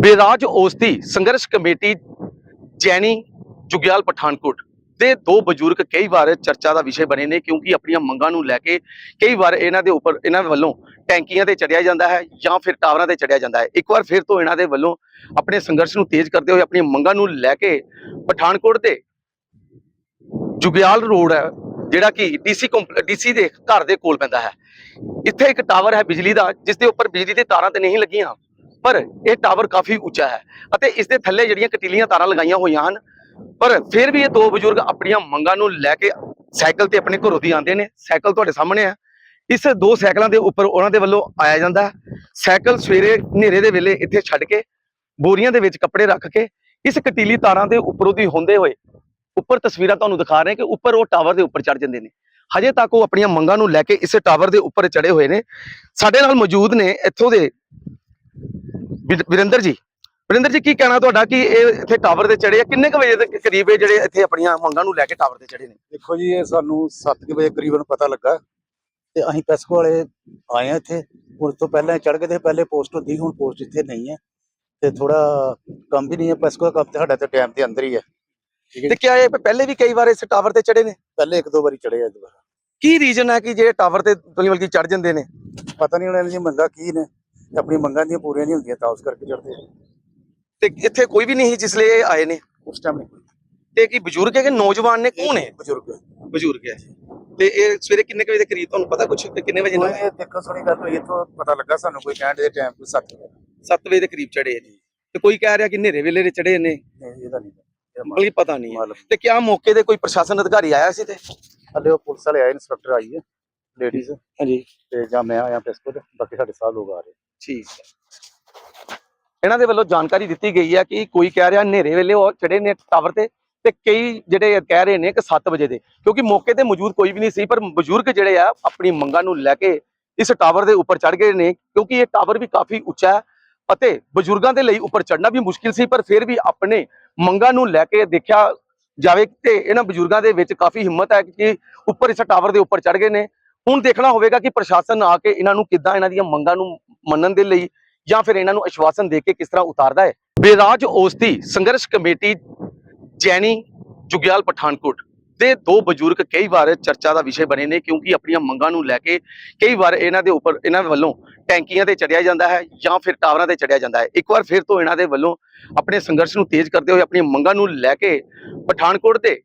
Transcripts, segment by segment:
ਬੇਰਾਜ ਔਸਤੀ ਸੰਘਰਸ਼ ਕਮੇਟੀ, ਜੈਨੀ ਜੁਗਿਆਲ ਪਠਾਨਕੋਟ ਦੇ ਦੋ ਬਜ਼ੁਰਗ ਕਈ ਵਾਰ ਚਰਚਾ ਦਾ ਵਿਸ਼ੇ ਬਣੇ ਨੇ ਕਿਉਂਕਿ ਆਪਣੀਆਂ ਮੰਗਾਂ ਨੂੰ ਲੈ ਕੇ ਕਈ ਵਾਰ ਇਹਨਾਂ ਦੇ ਉੱਪਰ, ਇਹਨਾਂ ਵੱਲੋਂ ਟੈਂਕੀਆਂ ਤੇ ਚੜਿਆ ਜਾਂਦਾ ਹੈ ਜਾਂ ਫਿਰ ਟਾਵਰਾਂ ਤੇ ਚੜਿਆ ਜਾਂਦਾ ਹੈ। ਇੱਕ ਵਾਰ ਫਿਰ ਤੋਂ ਇਹਨਾਂ ਦੇ ਵੱਲੋਂ ਆਪਣੇ ਸੰਘਰਸ਼ ਨੂੰ ਤੇਜ਼ ਕਰਦੇ ਹੋਏ ਆਪਣੀਆਂ ਮੰਗਾਂ ਨੂੰ ਲੈ ਕੇ ਪਠਾਨਕੋਟ ਦੇ ਜੁਗਿਆਲ ਰੋਡ ਹੈ, ਜਿਹੜਾ ਕਿ ਡੀਸੀ ਡੀਸੀ ਦੇ ਘਰ ਦੇ ਕੋਲ ਪੈਂਦਾ ਹੈ। ਇੱਥੇ ਇੱਕ ਟਾਵਰ ਹੈ ਬਿਜਲੀ ਦਾ ਜਿਸ ਦੇ ਉੱਪਰ ਬਿਜਲੀ ਦੇ ਤਾਰਾਂ ਤੇ ਨਹੀਂ ਲੱਗੀਆਂ। ਪਰ ਇਹ ਟਾਵਰ ਕਾਫੀ ਉੱਚਾ ਹੈ ਅਤੇ ਇਸ ਦੇ ਥੱਲੇ ਜਿਹੜੀਆਂ ਕਟੀਲੀਆਂ ਤਾਰਾਂ ਲਗਾਈਆਂ ਹੋਈਆਂ ਹਨ, ਪਰ ਫਿਰ ਵੀ ਇਹ ਦੋ ਬਜ਼ੁਰਗ ਆਪਣੀਆਂ ਮੰਗਾਂ ਨੂੰ ਲੈ ਕੇ ਸਾਈਕਲ ਤੇ ਆਪਣੇ ਘਰੋਂ ਦੀ ਆਉਂਦੇ ਨੇ, ਸਾਈਕਲ ਤੁਹਾਡੇ ਸਾਹਮਣੇ ਹੈ ਇਸ ਦੋ ਸਾਈਕਲਾਂ ਦੇ ਉੱਪਰ ਉਹਨਾਂ ਦੇ ਵੱਲੋਂ ਆਇਆ ਜਾਂਦਾ ਸਾਈਕਲ ਸਵੇਰੇ ਹਨੇਰੇ ਦੇ ਵੇਲੇ ਇੱਥੇ ਛੱਡ ਕੇ, ਬੋਰੀਆਂ ਦੇ ਵਿੱਚ ਕੱਪੜੇ ਰੱਖ ਕੇ, ਇਸ ਕਟੀਲੀ ਤਾਰਾਂ ਦੇ ਉੱਪਰੋਂ ਦੀ ਹੁੰਦੇ ਹੋਏ, ਉੱਪਰ ਤਸਵੀਰਾਂ ਤੁਹਾਨੂੰ ਦਿਖਾ ਰਹੇ ਕਿ ਉੱਪਰ ਉਹ ਟਾਵਰ ਦੇ ਉੱਪਰ ਚੜ ਜਾਂਦੇ ਨੇ। ਹਜੇ ਤੱਕ ਉਹ ਆਪਣੀਆਂ ਮੰਗਾਂ ਨੂੰ ਲੈ ਕੇ ਇਸ ਟਾਵਰ ਦੇ ਉੱਪਰ ਚੜੇ ਹੋਏ ਨੇ। ਸਾਡੇ ਨਾਲ ਮੌਜੂਦ ਨੇ ਇੱਥੋਂ ਦੇ ਵਿਰਿੰਦਰ ਜੀ। ਵਿਰਿੰਦਰ ਜੀ ਕੀ ਕਹਿਣਾ ਤੁਹਾਡਾ? ਕਿ ਇਹ ਇੱਥੇ ਟਾਵਰ ਤੇ ਚੜੇ ਆ? ਕਿੰਨੇ ਕੁ ਵਜੇ ਦੇ ਕਰੀਬ ਇਹ ਜਿਹੜੇ ਇੱਥੇ ਆਪਣੀਆਂ ਮੰਗਾਂ ਨੂੰ ਲੈ ਕੇ ਟਾਵਰ ਤੇ ਚੜੇ ਨੇ? ਦੇਖੋ ਜੀ ਇਹ ਸਾਨੂੰ 7 ਵਜੇ ਕਰੀਬਨ ਪਤਾ ਲੱਗਾ ਤੇ ਅਸੀਂ ਪੈਸਕੋ ਵਾਲੇ ਆਏ ਆ ਇੱਥੇ। ਉਸ ਤੋਂ ਪਹਿਲਾਂ ਚੜ ਗਏ ਤੇ ਪਹਿਲੇ ਪੋਸਟ ਹੁੰਦੀ ਹੁਣ ਪੋਸਟ ਇੱਥੇ ਨਹੀਂ ਹੈ। ਤੇ ਥੋੜਾ ਕੰਮ ਵੀ ਨਹੀਂ ਹੈ ਪੈਸਕੋ ਦਾ ਕੰਮ ਤੇ ਸਾਡਾ ਤੇ ਟਾਈਮ ਦੇ ਅੰਦਰ ਹੀ ਹੈ। ਤੇ ਕਿਆ ਇਹ ਪਹਿਲੇ ਵੀ ਕਈ ਵਾਰ ਇਸ ਟਾਵਰ ਤੇ ਚੜੇ ਨੇ? ਪਹਿਲੇ ਇੱਕ ਦੋ ਵਾਰੀ ਚੜੇ ਆ ਦੁਬਾਰਾ ਕੀ ਰੀਜ਼ਨ ਹੈ ਕਿ ਜਿਹੜੇ ਟਾਵਰ ਤੇ ਬਲਕਿ ਬਲਕਿ ਚੜ ਜਾਂਦੇ ਨੇ? ਪਤਾ ਨਹੀਂ ਉਹਨਾਂ ਦੀਆਂ ਮੰਗਾਂ ਕੀ ਨੇ। ਤੇ ਆਪਣੀ ਮੰਗਾਂ ਦੀਆਂ ਪੂਰੀਆਂ ਨਹੀਂ ਹੁੰਦੀਆਂ ਤਾਂ ਉਸ ਕਰਕੇ ਚੜਦੇ ਆ। ਤੇ ਇੱਥੇ ਕੋਈ ਵੀ ਨਹੀਂ ਸੀ ਜਿਸ ਲਈ ਇਹ ਆਏ ਨੇ? ਉਸ ਟਾਈਮ ਨਹੀਂ ਤੇ ਕੀ ਬਜ਼ੁਰਗ ਹੈ ਕਿ ਨੌਜਵਾਨ ਨੇ? ਕੌਣ ਹੈ? ਬਜ਼ੁਰਗ ਬਜ਼ੁਰਗ ਹੈ। ਤੇ ਇਹ ਸਵੇਰੇ ਕਿੰਨੇ ਕੁ ਵਜੇ ਦੇ ਕਰੀਬ ਤੁਹਾਨੂੰ ਪਤਾ ਕੁਛ? ਕਿ ਕਿੰਨੇ ਵਜੇ ਨਾਲ? ਇਹ ਦੇਖੋ ਸੁਣੀ ਗੱਲ ਹੋਈ ਇੱਥੋਂ ਪਤਾ ਲੱਗਾ ਸਾਨੂੰ ਕੋਈ ਕਹਿਣ ਦੇ ਟਾਈਮ ਕੋਈ 7 ਵਜੇ। 7 ਵਜੇ ਦੇ ਕਰੀਬ ਚੜੇ ਨੇ। ਤੇ ਕੋਈ ਕਹਿ ਰਿਹਾ ਕਿ ਹਨੇਰੇ ਵੇਲੇ ਦੇ ਚੜੇ ਨੇ? ਨਹੀਂ ਇਹਦਾ ਨਹੀਂ ਪਤਾ। ਨਹੀਂ ਹੈ। ਤੇ ਕਿਆ ਮੌਕੇ ਤੇ ਕੋਈ ਪ੍ਰਸ਼ਾਸਨ ਅਧਿਕਾਰੀ ਆਇਆ ਸੀ ਤੇ? ਹਲੇ ਉਹ ਪੁਲਿਸ ਵਾਲੇ ਆਏ ਇੰਸਪੈਕਟਰ ਆਈ ਹੈ ਲੇਡੀਜ਼ ਹਾਂਜੀ। ਤੇ ਜਾਂ ਮੈਂ ਆਇਆ ਪੈਸਕੋ ਤੇ ਬਾਕੀ ਸਾਡੇ ਸਾਹ ਲੋਕ ਆ ਰਹੇ। ਠੀਕ ਹੈ। ਇਹਨਾਂ ਦੇ ਵੱਲੋਂ ਜਾਣਕਾਰੀ ਦਿੱਤੀ ਗਈ ਹੈ ਕਿ ਕੋਈ ਕਹਿ ਰਿਹਾ ਹਨੇਰੇ ਵੇਲੇ ਉਹ ਚੜੇ ਨੇ ਟਾਵਰ ਤੇ ਤੇ ਕਈ ਜਿਹੜੇ ਕਹਿ ਰਹੇ ਨੇ ਕਿ 7 ਵਜੇ ਦੇ, ਕਿਉਂਕਿ ਮੌਕੇ ਤੇ ਮੌਜੂਦ ਕੋਈ ਵੀ ਨਹੀਂ ਸੀ, ਪਰ ਬਜ਼ੁਰਗ ਜਿਹੜੇ ਆ ਆਪਣੀ ਮੰਗਾਂ ਨੂੰ ਲੈ ਕੇ ਇਸ ਟਾਵਰ ਦੇ ਉੱਪਰ ਚੜ ਗਏ ਨੇ, ਕਿਉਂਕਿ ਇਹ ਟਾਵਰ ਵੀ ਕਾਫੀ ਉੱਚਾ ਹੈ ਅਤੇ ਬਜ਼ੁਰਗਾਂ ਦੇ ਲਈ ਉੱਪਰ ਚੜਨਾ ਵੀ ਮੁਸ਼ਕਿਲ ਸੀ, ਪਰ ਫਿਰ ਵੀ ਆਪਣੇ ਮੰਗਾਂ ਨੂੰ ਲੈ ਕੇ ਦੇਖਿਆ ਜਾਵੇ ਤੇ ਇਹਨਾਂ ਬਜ਼ੁਰਗਾਂ ਦੇ ਵਿੱਚ ਕਾਫੀ ਹਿੰਮਤ ਹੈ ਕਿ ਉੱਪਰ ਇਸ ਟਾਵਰ ਦੇ ਉੱਪਰ ਚੜ ਗਏ ਨੇ। ਹੁਣ ਦੇਖਣਾ ਹੋਵੇਗਾ ਕਿ ਪ੍ਰਸ਼ਾਸਨ ਆ ਕੇ ਇਹਨਾਂ ਨੂੰ ਕਿੱਦਾਂ ਇਹਨਾਂ ਦੀਆਂ ਮੰਗਾਂ ਨੂੰ ਮੰਨਣ ਦੇ ਲਈ ਜਾਂ ਫਿਰ ਇਹਨਾਂ ਨੂੰ ਅਸ਼ਵਾਸਨ ਦੇ ਕੇ ਕਿਸ ਤਰ੍ਹਾਂ ਉਤਾਰਦਾ ਹੈ? ਬੇਰਾਜ ਔਸਤੀ ਸੰਘਰਸ਼ ਕਮੇਟੀ, ਜੈਨੀ ਜੁਗਿਆਲ ਪਠਾਨਕੋਟ ਦੇ ਦੋ ਬਜ਼ੁਰਗ ਕਈ ਵਾਰ ਚਰਚਾ ਦਾ ਵਿਸ਼ੇ ਬਣੇ ਨੇ ਕਿਉਂਕਿ ਆਪਣੀਆਂ ਮੰਗਾਂ ਨੂੰ ਲੈ ਕੇ ਕਈ ਵਾਰ ਇਹਨਾਂ ਦੇ ਉੱਪਰ, ਇਹਨਾਂ ਵੱਲੋਂ ਟੈਂਕੀਆਂ ਤੇ ਚੜਿਆ ਜਾਂਦਾ ਹੈ ਜਾਂ ਫਿਰ ਟਾਵਰਾਂ ਤੇ ਚੜਿਆ ਜਾਂਦਾ ਹੈ। ਇੱਕ ਵਾਰ ਫਿਰ ਤੋਂ ਇਹਨਾਂ ਦੇ ਵੱਲੋਂ ਆਪਣੇ ਸੰਘਰਸ਼ ਨੂੰ ਤੇਜ਼ ਕਰਦੇ ਹੋਏ ਆਪਣੀਆਂ ਮੰਗਾਂ ਨੂੰ ਲੈ ਕੇ ਪਠਾਨਕੋਟ ਦੇ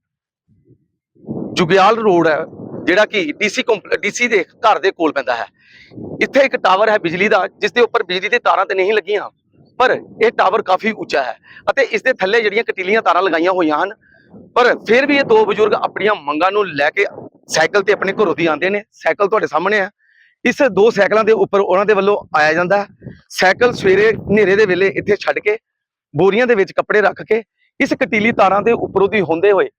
ਜੁਗਿਆਲ ਰੋਡ ਹੈ, ਜਿਹੜਾ ਕਿ ਡੀਸੀ ਡੀਸੀ ਦੇ ਘਰ ਦੇ ਕੋਲ ਪੈਂਦਾ ਹੈ। ਇੱਥੇ ਇੱਕ ਟਾਵਰ ਹੈ ਬਿਜਲੀ ਦਾ, ਜਿਸ ਦੇ ਉੱਪਰ ਬਿਜਲੀ ਦੀ ਤਾਰਾਂ ਤੇ ਨਹੀਂ ਲੱਗੀਆਂ, ਪਰ ਇਹ ਟਾਵਰ ਕਾਫੀ ਉੱਚਾ ਹੈ ਅਤੇ ਇਸ ਦੇ ਥੱਲੇ ਜਿਹੜੀਆਂ ਕਟੀਲੀਆਂ ਤਾਰਾਂ ਲਗਾਈਆਂ ਹੋਈਆਂ ਹਨ, ਪਰ ਫਿਰ ਵੀ ਇਹ ਦੋ ਬਜ਼ੁਰਗ ਆਪਣੀਆਂ ਮੰਗਾਂ ਨੂੰ ਲੈ ਕੇ ਸਾਈਕਲ ਤੇ ਆਪਣੇ ਘਰੋਂ ਦੀ ਆਉਂਦੇ ਨੇ। ਸਾਈਕਲ ਤੁਹਾਡੇ ਸਾਹਮਣੇ ਹੈ। ਇਸ ਦੋ ਸਾਈਕਲਾਂ ਦੇ ਉੱਪਰ ਉਹਨਾਂ ਦੇ ਵੱਲੋਂ ਆਇਆ ਜਾਂਦਾ ਹੈ। ਸਾਈਕਲ ਸਵੇਰੇ ਹਨੇਰੇ ਦੇ ਵੇਲੇ ਇੱਥੇ ਛੱਡ ਕੇ, ਬੋਰੀਆਂ ਦੇ ਵਿੱਚ ਕੱਪੜੇ ਰੱਖ ਕੇ, ਇਸ ਕਟੀਲੀ ਤਾਰਾਂ ਦੇ ਉੱਪਰੋਂ ਦੀ ਹੁੰਦੇ ਹੋਏ,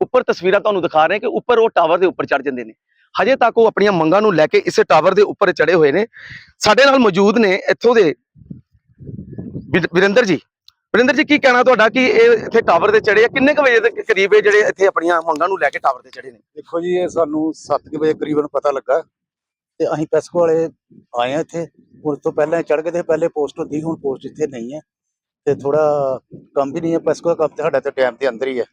ਉੱਪਰ ਤਸਵੀਰਾਂ ਤੁਹਾਨੂੰ ਦਿਖਾ ਰਹੇ ਕਿ ਉੱਪਰ ਉਹ ਟਾਵਰ ਦੇ ਉੱਪਰ ਚੜ ਜਾਂਦੇ ਨੇ। ਹਜੇ ਤੱਕ ਉਹ ਆਪਣੀਆਂ ਮੰਗਾਂ ਨੂੰ ਲੈ ਕੇ ਇਸ ਟਾਵਰ ਦੇ ਉੱਪਰ ਚੜੇ ਹੋਏ ਨੇ। ਸਾਡੇ ਨਾਲ ਮੌਜੂਦ ਨੇ ਇੱਥੋਂ ਦੇ ਵਿਰਿੰਦਰ ਜੀ। ਵਿਰਿੰਦਰ ਜੀ, ਕੀ ਕਹਿਣਾ ਤੁਹਾਡਾ? ਕਿ ਇਹ ਇੱਥੇ ਟਾਵਰ ਤੇ ਚੜੇ ਆ? ਕਿੰਨੇ ਕੁ ਵਜੇ ਦੇ ਕਰੀਬ ਇਹ ਜਿਹੜੇ ਇੱਥੇ ਆਪਣੀਆਂ ਮੰਗਾਂ ਨੂੰ ਲੈ ਕੇ ਟਾਵਰ ਤੇ ਚੜੇ ਨੇ? ਦੇਖੋ ਜੀ, ਇਹ ਸਾਨੂੰ 7 ਵਜੇ ਕਰੀਬਨ ਪਤਾ ਲੱਗਾ ਤੇ ਅਸੀਂ ਪੈਸਕੋ ਵਾਲੇ ਆਏ ਆ ਇੱਥੇ। ਉਸ ਤੋਂ ਪਹਿਲਾਂ ਚੜ ਗਏ ਤੇ ਪਹਿਲੇ ਪੋਸਟ ਹੁੰਦੀ, ਹੁਣ ਪੋਸਟ ਇੱਥੇ ਨਹੀਂ ਹੈ। ਤੇ ਥੋੜਾ ਕੰਮ ਵੀ ਨਹੀਂ ਹੈ। ਪੈਸਕੋ ਦਾ ਕੰਮ ਤੇ ਸਾਡਾ ਤੇ ਟਾਈਮ ਦੇ ਅੰਦਰ ਹੀ ਹੈ।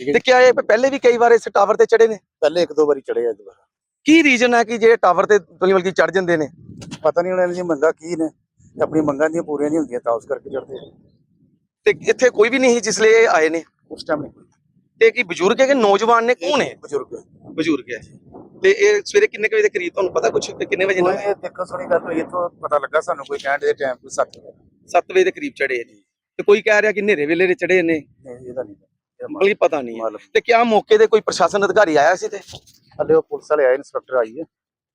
ਤੇ ਕਿਆ ਇਹ ਪਹਿਲੇ ਵੀ ਕਈ ਵਾਰ ਇਸ ਟਾਵਰ ਤੇ ਚੜੇ ਨੇ? ਪਹਿਲੇ ਇੱਕ ਦੋ ਵਾਰੀ ਚੜੇ ਆ ਦੁਬਾਰਾ ਕੀ ਰੀਜ਼ਨ ਹੈ ਕਿ ਜਿਹੜੇ ਟਾਵਰ ਤੇ ਬਲਕਿ ਬਲਕਿ ਚੜ ਜਾਂਦੇ ਨੇ? ਪਤਾ ਨਹੀਂ ਉਹਨਾਂ ਦੀਆਂ ਮੰਗਾਂ ਕੀ ਨੇ। ਆਪਣੀ ਮੰਗਾਂ ਦੀਆਂ ਪੂਰੀਆਂ ਨਹੀਂ ਹੁੰਦੀਆਂ ਤਾਂ ਉਸ ਕਰਕੇ ਚੜਦੇ ਆ। ਤੇ ਇੱਥੇ ਕੋਈ ਵੀ ਨਹੀਂ ਜਿਸ ਲਈ ਆਏ ਨੇ? ਉਸ ਟਾਈਮ ਨਹੀਂ ਤੇ ਕੀ ਬਜ਼ੁਰਗ ਹੈ ਕਿ ਨੌਜਵਾਨ ਨੇ? ਕੌਣ ਹੈ? ਬਜ਼ੁਰਗ ਬਜ਼ੁਰਗ ਹੈ। ਤੇ ਇਹ ਸਵੇਰੇ ਕਿੰਨੇ ਵਜੇ ਦੇ ਕਰੀਬ ਤੁਹਾਨੂੰ ਪਤਾ ਕੁਛ? ਕਿੰਨੇ ਵਜੇ ਨਾਲ? ਇਹ ਦੇਖੋ ਸੁਣੀ ਗੱਲ ਹੋਈ ਇੱਥੋਂ ਪਤਾ ਲੱਗਾ ਸਾਨੂੰ ਕੋਈ ਕਹਿਣ ਦੇ ਟਾਈਮ ਕੋਈ 7 ਵਜੇ। 7 ਵਜੇ ਦੇ ਕਰੀਬ ਚੜੇ ਨੇ। ਤੇ ਕੋਈ ਕਹਿ ਰਿਹਾ ਕਿ ਹਨੇਰੇ ਵੇਲੇ ਦੇ ਚੜੇ ਨੇ? ਨਹੀਂ ਇਹਦਾ ਨਹੀਂ। ਬਲਕਿ ਪਤਾ ਨਹੀਂ ਹੈ। ਮਾਲੂਮ ਤੇ ਕਿਆ ਮੌਕੇ ਤੇ ਕੋਈ ਪ੍ਰਸ਼ਾਸਨ ਅਧਿਕਾਰੀ ਆਇਆ ਸੀ ਤੇ? ਹਲੇ ਉਹ ਪੁਲਿਸ ਵਾਲੇ ਆਏ ਇੰਸਪੈਕਟਰ ਆਈ ਹੈ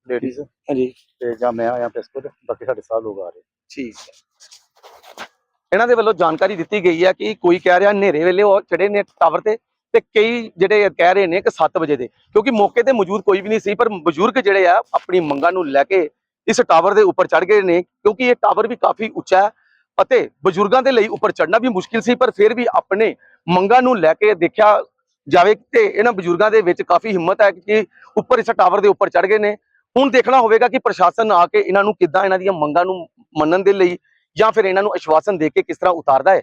ਲੇਡੀਜ਼ ਹਾਂਜੀ। ਤੇ ਜਾਂ ਮੈਂ ਆਇਆ ਪੈਸਕੋ ਤੇ ਬਾਕੀ ਸਾਡੇ ਸਾਹ ਲੋਕ ਆ ਰਹੇ। ਠੀਕ ਹੈ। ਇਹਨਾਂ ਦੇ ਵੱਲੋਂ ਜਾਣਕਾਰੀ ਦਿੱਤੀ ਗਈ ਹੈ ਕਿ ਕੋਈ ਕਹਿ ਰਿਹਾ ਹਨੇਰੇ ਵੇਲੇ ਉਹ ਚੜੇ ਨੇ ਟਾਵਰ ਤੇ ਤੇ ਕਈ ਜਿਹੜੇ ਕਹਿ ਰਹੇ ਨੇ ਕਿ 7 ਵਜੇ ਦੇ ਕਿਉਂਕਿ ਮੌਕੇ ਤੇ ਮੌਜੂਦ ਕੋਈ ਵੀ ਨਹੀਂ ਸੀ ਪਰ ਬਜ਼ੁਰਗ ਜਿਹੜੇ ਆ ਆਪਣੀ ਮੰਗਾਂ ਨੂੰ ਲੈ ਕੇ ਇਸ ਟਾਵਰ ਦੇ ਉੱਪਰ ਚੜ ਗਏ ਨੇ ਕਿਉਂਕਿ ਇਹ ਟਾਵਰ ਵੀ ਕਾਫੀ ਉੱਚਾ ਹੈ। ਅਤੇ ਬਜ਼ੁਰਗਾਂ ਦੇ ਲਈ ਉੱਪਰ ਚੜਨਾ ਵੀ ਮੁਸ਼ਕਿਲ ਸੀ, ਪਰ ਫਿਰ ਵੀ ਆਪਣੇ ਮੰਗਾਂ ਨੂੰ ਲੈ ਕੇ ਦੇਖਿਆ ਜਾਵੇ ਤੇ ਇਹਨਾਂ ਬਜ਼ੁਰਗਾਂ ਦੇ ਵਿੱਚ ਕਾਫੀ ਹਿੰਮਤ ਹੈ ਕਿ ਉੱਪਰ ਇਸ ਟਾਵਰ ਦੇ ਉੱਪਰ ਚੜ ਗਏ ਨੇ। ਹੁਣ ਦੇਖਣਾ ਹੋਵੇਗਾ ਕਿ ਪ੍ਰਸ਼ਾਸਨ ਆ ਕੇ ਇਹਨਾਂ ਨੂੰ ਕਿੱਦਾਂ ਇਹਨਾਂ ਦੀਆਂ ਮੰਗਾਂ ਨੂੰ ਮੰਨਣ ਦੇ ਲਈ ਜਾਂ ਫਿਰ ਇਹਨਾਂ ਨੂੰ ਆਸ਼ਵਾਸਨ ਦੇ ਕੇ ਕਿਸ ਤਰ੍ਹਾਂ ਉਤਾਰਦਾ ਹੈ।